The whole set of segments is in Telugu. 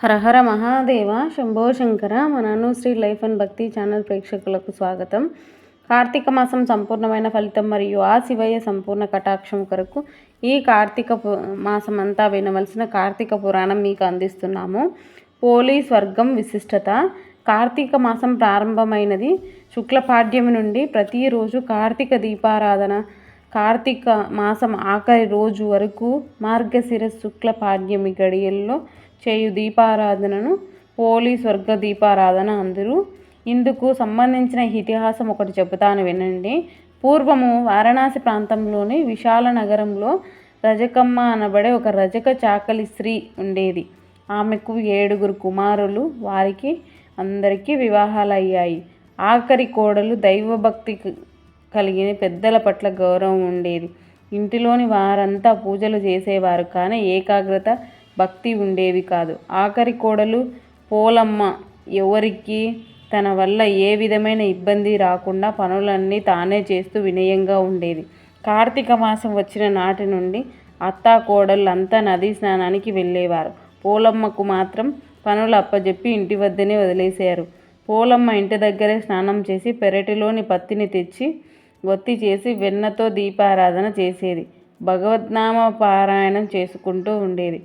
హరహర మహాదేవ శంభో శంకర మన Sri life and Bhakti channel ప్రేక్షకులకు స్వాగతం. కార్తీక మాసం సంపూర్ణమైన ఫలితం మరియు ఆ శివయ్య సంపూర్ణ కటాక్షం కొరకు ఈ కార్తీక మాసం అంతా వినవలసిన కార్తీక పురాణం మీకు అందిస్తున్నాము. పోలీ స్వర్గం విశిష్టత. కార్తీక మాసం ప్రారంభమైనది శుక్లపాడ్యమి నుండి ప్రతిరోజు కార్తీక దీపారాధన. కార్తీక మాసం ఆఖరి రోజు వరకు మార్గశిర శుక్ల పాడ్యమి గడియల్లో చేయు దీపారాధనను పోలి స్వర్గ దీపారాధన అందరూ. ఇందుకు సంబంధించిన ఇతిహాసం ఒకటి చెబుతాను వినండి. పూర్వము వారణాసి ప్రాంతంలోని విశాల నగరంలో రజకమ్మ అనబడే ఒక రజక చాకలి స్త్రీ ఉండేది. ఆమెకు ఏడుగురు కుమారులు వారికి అందరికీ వివాహాలు అయ్యాయి ఆఖరి కోడలు దైవభక్తి కలిగిన పెద్దల పట్ల గౌరవం ఉండేది. ఇంటిలోని వారంతా పూజలు చేసేవారు కానీ ఏకాగ్రత భక్తి ఉండేవి కాదు. ఆఖరి కోడలు పోలమ్మ ఎవరికి తన వల్ల ఏ విధమైన ఇబ్బంది రాకుండా పనులన్నీ తానే చేస్తూ వినయంగా ఉండేది. కార్తీక మాసం వచ్చిన నాటి నుండి అత్తా కోడళ్ళంతా నదీ స్నానానికి వెళ్ళేవారు. పోలమ్మకు మాత్రం పనులు అప్పజెప్పి ఇంటి వద్దనే వదిలేశారు. పోలమ్మ ఇంటి దగ్గరే స్నానం చేసి పెరటిలోని పత్తిని తెచ్చి ఒత్తి చేసి వెన్నతో దీపారాధన చేసేది. భగవద్నామ పారాయణం చేసుకుంటూ ఉండేది.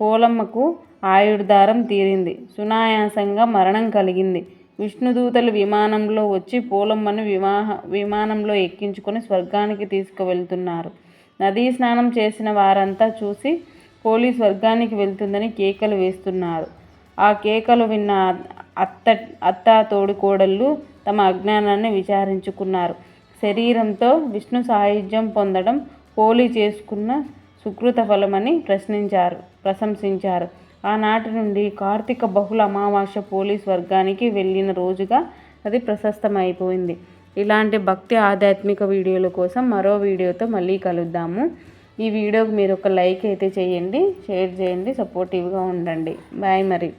పోలమ్మకు ఆయుర్దారం తీరింది. సునాయాసంగా మరణం కలిగింది. విష్ణుదూతలు విమానంలో వచ్చి పోలమ్మను వివాహ విమానంలో ఎక్కించుకొని స్వర్గానికి తీసుకువెళ్తున్నారు. నదీ స్నానం చేసిన వారంతా చూసి పోలీ స్వర్గానికి వెళ్తుందని కేకలు వేస్తున్నారు. ఆ కేకలు విన్న అత్త అత్త తోడుకోడళ్ళు తమ అజ్ఞానాన్ని విచారించుకున్నారు. శరీరంతో విష్ణు సాయుధ్యం పొందడం పోలీ చేసుకున్న సుకృత ఫలమని ప్రశ్నించారు ప్రశంసించారు. ఆనాటి నుండి కార్తీక బహుళ అమావాస్య పోలీస్ వర్గానికి వెళ్ళిన రోజుగా అది ప్రశస్తమైపోయింది. ఇలాంటి భక్తి ఆధ్యాత్మిక వీడియోల కోసం మరో వీడియోతో మళ్ళీ కలుద్దాము. ఈ వీడియోకి మీరు ఒక లైక్ అయితే చేయండి షేర్ చేయండి సపోర్టివ్గా ఉండండి. బాయ్ మరి.